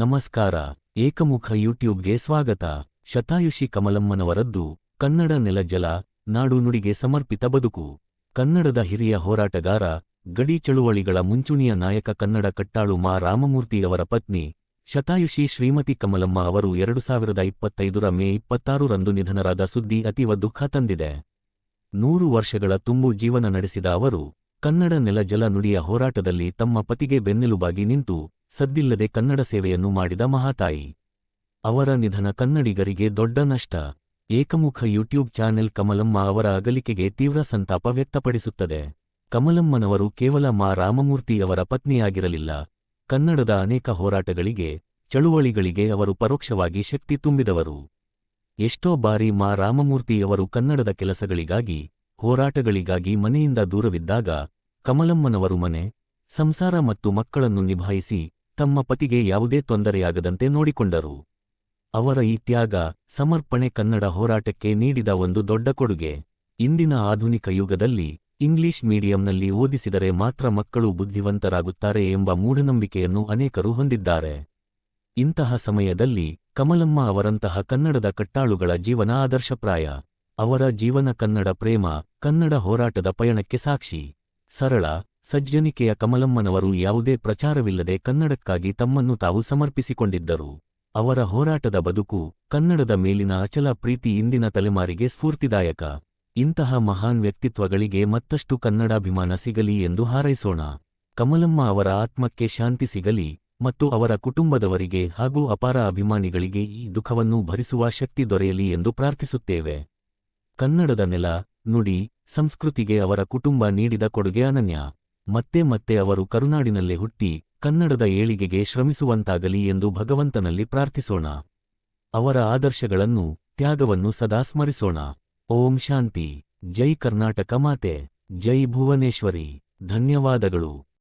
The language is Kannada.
ನಮಸ್ಕಾರ, ಏಕಮುಖ ಯೂಟ್ಯೂಬ್ಗೆ ಸ್ವಾಗತ. ಶತಾಯುಷಿ ಕಮಲಮ್ಮನವರದ್ದು, ಕನ್ನಡ ನೆಲ ಜಲ, ನಾಡು ನುಡಿಗೆ ಸಮರ್ಪಿತ ಬದುಕು. ಕನ್ನಡದ ಹಿರಿಯ ಹೋರಾಟಗಾರ, ಗಡಿ ಚಳುವಳಿಗಳ ಮುಂಚೂಣಿಯ ನಾಯಕ ಕನ್ನಡ ಕಟ್ಟಾಳು ಮಾ. ರಾಮಮೂರ್ತಿಯವರ ಪತ್ನಿ, ಶತಾಯುಷಿ ಶ್ರೀಮತಿ ಕಮಲಮ್ಮ ಅವರು ಎರಡು ಸಾವಿರದ ಇಪ್ಪತ್ತೈದರ ಮೇ ಇಪ್ಪತ್ತಾರರಂದು ನಿಧನರಾದ ಸುದ್ದಿ ಅತೀವ ದುಃಖ ತಂದಿದೆ. ನೂರು ವರ್ಷಗಳ ತುಂಬು ಜೀವನ ನಡೆಸಿದ ಅವರು, ಕನ್ನಡ ನೆಲ ಜಲ ನುಡಿಯ ಹೋರಾಟದಲ್ಲಿ ತಮ್ಮ ಪತಿಗೆ ಬೆನ್ನೆಲುಬಾಗಿ ನಿಂತು ಸದ್ದಿಲ್ಲದೆ ಕನ್ನಡ ಸೇವೆಯನ್ನು ಮಾಡಿದ ಮಹಾತಾಯಿ. ಅವರ ನಿಧನ ಕನ್ನಡಿಗರಿಗೆ ದೊಡ್ಡ ನಷ್ಟ. ಏಕಮುಖ ಯೂಟ್ಯೂಬ್ ಚಾನೆಲ್ ಕಮಲಮ್ಮ ಅವರ ಅಗಲಿಕೆಗೆ ತೀವ್ರ ಸಂತಾಪ ವ್ಯಕ್ತಪಡಿಸುತ್ತದೆ. ಕಮಲಮ್ಮನವರು ಕೇವಲ ಮಾ. ರಾಮಮೂರ್ತಿಯವರ ಪತ್ನಿಯಾಗಿರಲಿಲ್ಲ. ಕನ್ನಡದ ಅನೇಕ ಹೋರಾಟಗಳಿಗೆ, ಚಳುವಳಿಗಳಿಗೆ ಅವರು ಪರೋಕ್ಷವಾಗಿ ಶಕ್ತಿ ತುಂಬಿದವರು. ಎಷ್ಟೋ ಬಾರಿ ಮಾ. ರಾಮಮೂರ್ತಿಯವರು ಕನ್ನಡದ ಕೆಲಸಗಳಿಗಾಗಿ, ಹೋರಾಟಗಳಿಗಾಗಿ ಮನೆಯಿಂದ ದೂರವಿದ್ದಾಗ, ಕಮಲಮ್ಮನವರು ಮನೆ, ಸಂಸಾರ ಮತ್ತು ಮಕ್ಕಳನ್ನು ನಿಭಾಯಿಸಿ ತಮ್ಮ ಪತಿಗೆ ಯಾವುದೇ ತೊಂದರೆಯಾಗದಂತೆ ನೋಡಿಕೊಂಡರು. ಅವರ ಈ ತ್ಯಾಗ ಸಮರ್ಪಣೆ ಕನ್ನಡ ಹೋರಾಟಕ್ಕೆ ನೀಡಿದ ಒಂದು ದೊಡ್ಡ ಕೊಡುಗೆ. ಇಂದಿನ ಆಧುನಿಕ ಯುಗದಲ್ಲಿ ಇಂಗ್ಲಿಷ್ ಮೀಡಿಯಂನಲ್ಲಿ ಓದಿಸಿದರೆ ಮಾತ್ರ ಮಕ್ಕಳು ಬುದ್ಧಿವಂತರಾಗುತ್ತಾರೆ ಎಂಬ ಮೂಢನಂಬಿಕೆಯನ್ನು ಅನೇಕರು ಹೊಂದಿದ್ದಾರೆ. ಇಂತಹ ಸಮಯದಲ್ಲಿ ಕಮಲಮ್ಮ ಅವರಂತಹ ಕನ್ನಡದ ಕಟ್ಟಾಳುಗಳ ಜೀವನ ಆದರ್ಶಪ್ರಾಯ. ಅವರ ಜೀವನ ಕನ್ನಡ ಪ್ರೇಮ ಕನ್ನಡ ಹೋರಾಟದ ಪಯಣಕ್ಕೆ ಸಾಕ್ಷಿ. ಸರಳ ಸಜ್ಜನಿಕೆಯ ಕಮಲಮ್ಮನವರು ಯಾವುದೇ ಪ್ರಚಾರವಿಲ್ಲದೆ ಕನ್ನಡಕ್ಕಾಗಿ ತಮ್ಮನ್ನು ತಾವು ಸಮರ್ಪಿಸಿಕೊಂಡಿದ್ದರು. ಅವರ ಹೋರಾಟದ ಬದುಕು, ಕನ್ನಡದ ಮೇಲಿನ ಅಚಲ ಪ್ರೀತಿ ಇಂದಿನ ತಲೆಮಾರಿಗೆ ಸ್ಫೂರ್ತಿದಾಯಕ. ಇಂತಹ ಮಹಾನ್ ವ್ಯಕ್ತಿತ್ವಗಳಿಗೆ ಮತ್ತಷ್ಟು ಕನ್ನಡಾಭಿಮಾನ ಸಿಗಲಿ ಎಂದು ಹಾರೈಸೋಣ. ಕಮಲಮ್ಮ ಅವರ ಆತ್ಮಕ್ಕೆ ಶಾಂತಿ ಸಿಗಲಿ ಮತ್ತು ಅವರ ಕುಟುಂಬದವರಿಗೆ ಹಾಗೂ ಅಪಾರ ಅಭಿಮಾನಿಗಳಿಗೆ ಈ ದುಃಖವನ್ನು ಭರಿಸುವ ಶಕ್ತಿ ದೊರೆಯಲಿ ಎಂದು ಪ್ರಾರ್ಥಿಸುತ್ತೇವೆ. ಕನ್ನಡದ ನೆಲ, ನುಡಿ, ಸಂಸ್ಕೃತಿಗೆ ಅವರ ಕುಟುಂಬ ನೀಡಿದ ಕೊಡುಗೆ ಅನನ್ಯ. ಮತ್ತೆ ಮತ್ತೆ ಅವರು ಕರುನಾಡಿನಲ್ಲೇ ಹುಟ್ಟಿ ಕನ್ನಡದ ಏಳಿಗೆಗೆ ಶ್ರಮಿಸುವಂತಾಗಲಿ ಎಂದು ಭಗವಂತನಲ್ಲಿ ಪ್ರಾರ್ಥಿಸೋಣ. ಅವರ ಆದರ್ಶಗಳನ್ನು, ತ್ಯಾಗವನ್ನು ಸದಾ ಸ್ಮರಿಸೋಣ. ಓಂ ಶಾಂತಿ. ಜೈ ಕರ್ನಾಟಕ ಮಾತೆ. ಜೈ ಭುವನೇಶ್ವರಿ. ಧನ್ಯವಾದಗಳು.